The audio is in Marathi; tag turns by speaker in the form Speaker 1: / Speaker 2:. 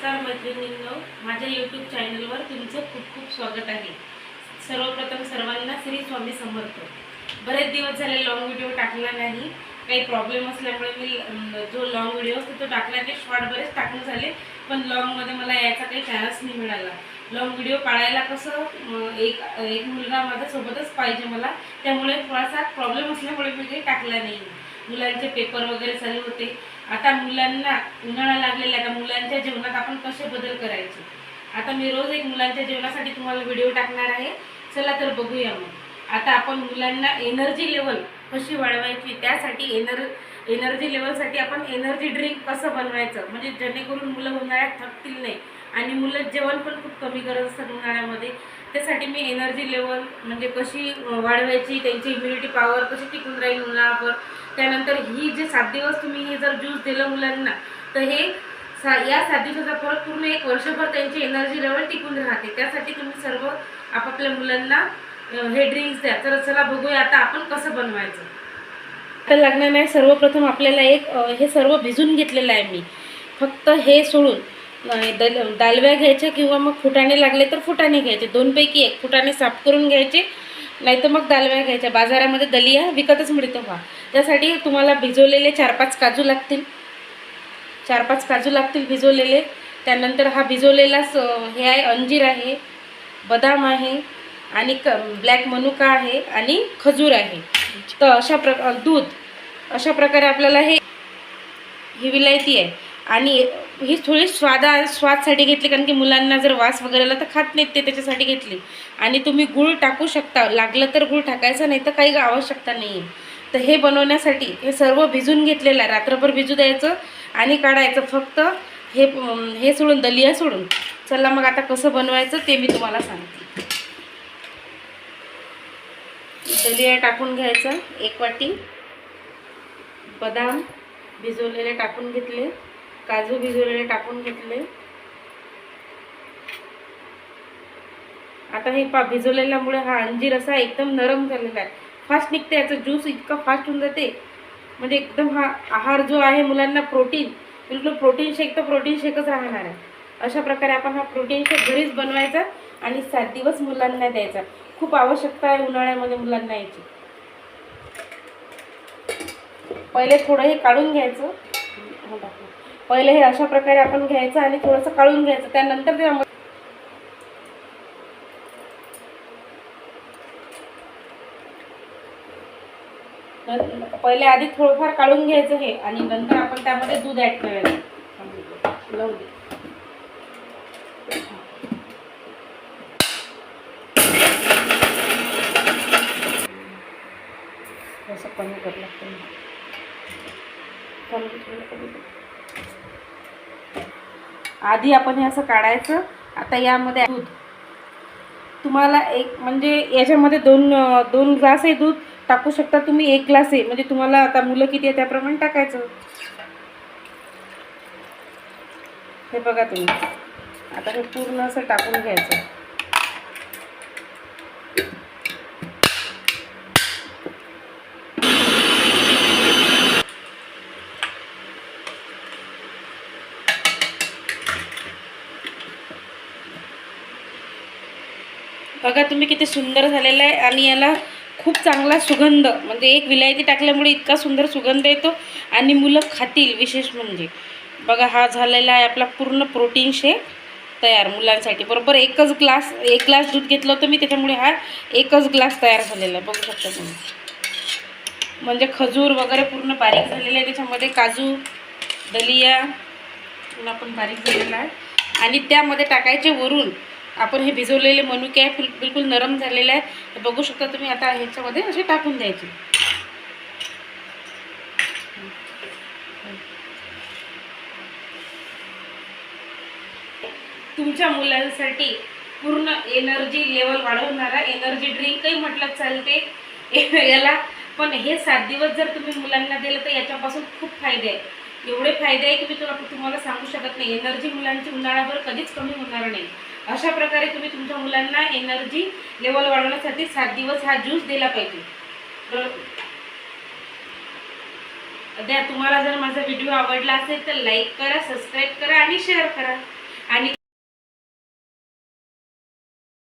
Speaker 1: नमस्कार मैत्रिणींनो. माझ्या यूट्यूब चॅनलवर तुमचं खूप खूप स्वागत आहे. सर्वप्रथम सर्वांना श्री स्वामी समर्थ. बरेच दिवस झाले लॉंग व्हिडिओ टाकला नाही. काही प्रॉब्लेम असल्यामुळे मी जो लॉंग व्हिडिओ असतो तो टाकला नाही. शॉर्ट बरेच टाकून झाले पण लॉंगमध्ये मला यायचा काही चान्स नाही मिळाला. लॉंग व्हिडिओ काढायला कसं एक एक मुलगा माझ्यासोबतच पाहिजे मला. त्यामुळे थोडासा प्रॉब्लेम असल्यामुळे मी काही टाकला नाही. मुलांचे पेपर वगैरे चालू होते. आता मुलांना उन्हाळा लागलेला आहे आता मुलांच्या जेवणात आपण कसे बदल करायचे? आता मी रोज एक मुलांच्या जेवणासाठी तुम्हाला व्हिडिओ टाकणार आहे. चला तर बघूया मग. आता आपण मुलांना एनर्जी लेवल कशी वाढवायची त्यासाठी एनर एनर्जी लेवलसाठी आपण एनर्जी ड्रिंक कसं बनवायचं? म्हणजे जेणेकरून मुलं उन्हाळ्यात थकतील नाही. आणि मुलं जेवण पण खूप कमी करत असतात उन्हाळ्यामध्ये. त्यासाठी मी एनर्जी लेवल म्हणजे कशी वाढवायची त्यांची इम्युनिटी पॉवर कशी टिकून राहील मुलावर? त्यानंतर ही जे सात दिवस तुम्ही हे जर ज्यूस दिलं मुलांना तर हे सा या सात दिवसाचा फरक पूर्ण एक वर्षभर त्यांची एनर्जी लेवल टिकून राहते. त्यासाठी तुम्ही सर्व आपापल्या मुलांना हे ड्रिंक्स द्या. तर चला बघूया आता आपण कसं बनवायचं. तर लागणार नाही सर्वप्रथम आपल्याला एक हे सर्व भिजून घेतलेलं आहे मी. फक्त हे सोडून दल दालव्या घ्यायच्या किंवा मग फुटाणे लागले तर फुटाणे घ्यायचे. दोनपैकी एक फुटाणे साफ करून घ्यायचे नाही तर मग दालव्या घ्यायच्या. बाजारामध्ये दलिया विकतच मिळतो व्हा त्यासाठी तुम्हाला भिजवलेले चार पाच काजू लागतील. चार पाच काजू लागतील भिजवलेले. त्यानंतर हा भिजवलेला स हे आहे अंजीर आहे बदाम आहे आणि क ब्लॅक मनुका आहे आणि खजूर आहे. तर अशा प्र दूध अशा प्रकारे आपल्याला हे ही विलायती आहे. आणि ही थोडी स्वादा स्वादसाठी घेतली कारण की मुलांना जर वास वगैरे आला तर खात नाहीत ते त्याच्यासाठी घेतली. आणि तुम्ही गूळ टाकू शकता लागलं तर गूळ टाकायचं नाही तर काही आवश्यकता नाही आहे तर हे बनवण्यासाठी हे सर्व भिजून घेतलेलं आहे. रात्रभर भिजू द्यायचं आणि काढायचं. फक्त हे हे सोडून दलिया सोडून. चला मग आता कसं बनवायचं ते मी तुम्हाला सांगते. दलिया टाकून घ्यायचं एक वाटी. बदाम भिजवलेले टाकून घेतले. काजू भिजवलेले टाकून घेतले. आता हे पा भिजवलेल्यामुळे हा अंजीर असा एकदम नरम झालेला आहे. फास्ट निघते याचा ज्यूस इतका फास्ट होऊन जाते. म्हणजे एकदम हा आहार जो आहे मुलांना प्रोटीन बिलकुल प्रोटीन शेक तर प्रोटीन शेकच राहणार आहे. अशा प्रकारे आपण हा प्रोटीन शेक घरीच बनवायचा आणि सात दिवस मुलांना द्यायचा. खूप आवश्यकता आहे उन्हाळ्यामध्ये मुलांना याची पहिले थोडं हे काढून घ्यायचं. हो, पहिले हे अशा प्रकारे आपण घ्यायचं आणि थोडंसं काढून घ्यायचं. त्यानंतर ते पहिले आधी थोडंफार काढून घ्यायचं हे आणि नंतर आपण त्यामध्ये दूध ॲड करायचं. लावून कमी करावं लागतं कमी कमी कर. आधी आपण हे असं काढायचं. आता यामध्ये दूध. तुम्हाला एक म्हणजे याच्यामध्ये दोन दोन ग्लास आहे दूध टाकू शकता तुम्ही एक ग्लास आहे म्हणजे तुम्हाला आता मुलं किती आहे त्याप्रमाणे टाकायचं. हे बघा तुम्ही. आता हे पूर्ण असं टाकून घ्यायचं. बघा तुम्ही किती सुंदर झालेलं आहे आणि याला खूप चांगला सुगंध म्हणजे एक विलायती टाकल्यामुळे इतका सुंदर सुगंध येतो आणि मुलं खातील विशेष म्हणजे. बघा हा झालेला आहे आपला पूर्ण प्रोटीन शेक तयार मुलांसाठी. बरोबर एकच ग्लास एक ग्लास दूध घेतलं होतं मी त्याच्यामुळे हा एकच ग्लास तयार झालेला आहे. बघू शकता तुम्ही. म्हणजे खजूर वगैरे पूर्ण बारीक झालेलं आहे त्याच्यामध्ये काजू दलिया पण बारीक झालेला आहे. आणि त्यामध्ये टाकायचे वरून आपण हे भिजवलेले मनुके आहे बिलकुल नरम झालेले आहे बघू शकता तुम्ही आता ह्याच्यामध्ये असे टाकून द्यायचे. तुमच्या मुलांसाठी पूर्ण एनर्जी लेवल वाढवणारा एनर्जी ड्रिंकही म्हटलं चालते. याला पण हे सात दिवस जर तुम्ही मुलांना दिलं तर याच्यापासून खूप फायदे आहेत. एवढे फायदे आहे की मी तुला तुम्हाला सांगू शकत नाही. एनर्जी मुलांची उन्हाळ्याभर कधीच कमी होणार नाही. अशा प्रकारे तुम्ही तुमच्या मुलांना एनर्जी लेवल वाढवण्यासाठी सात दिवस हा ज्यूस दिला पाहिजे. द्या तुम्हाला जर माझा व्हिडिओ आवडला असेल तर लाईक करा सबस्क्राईब करा आणि शेअर करा. आणि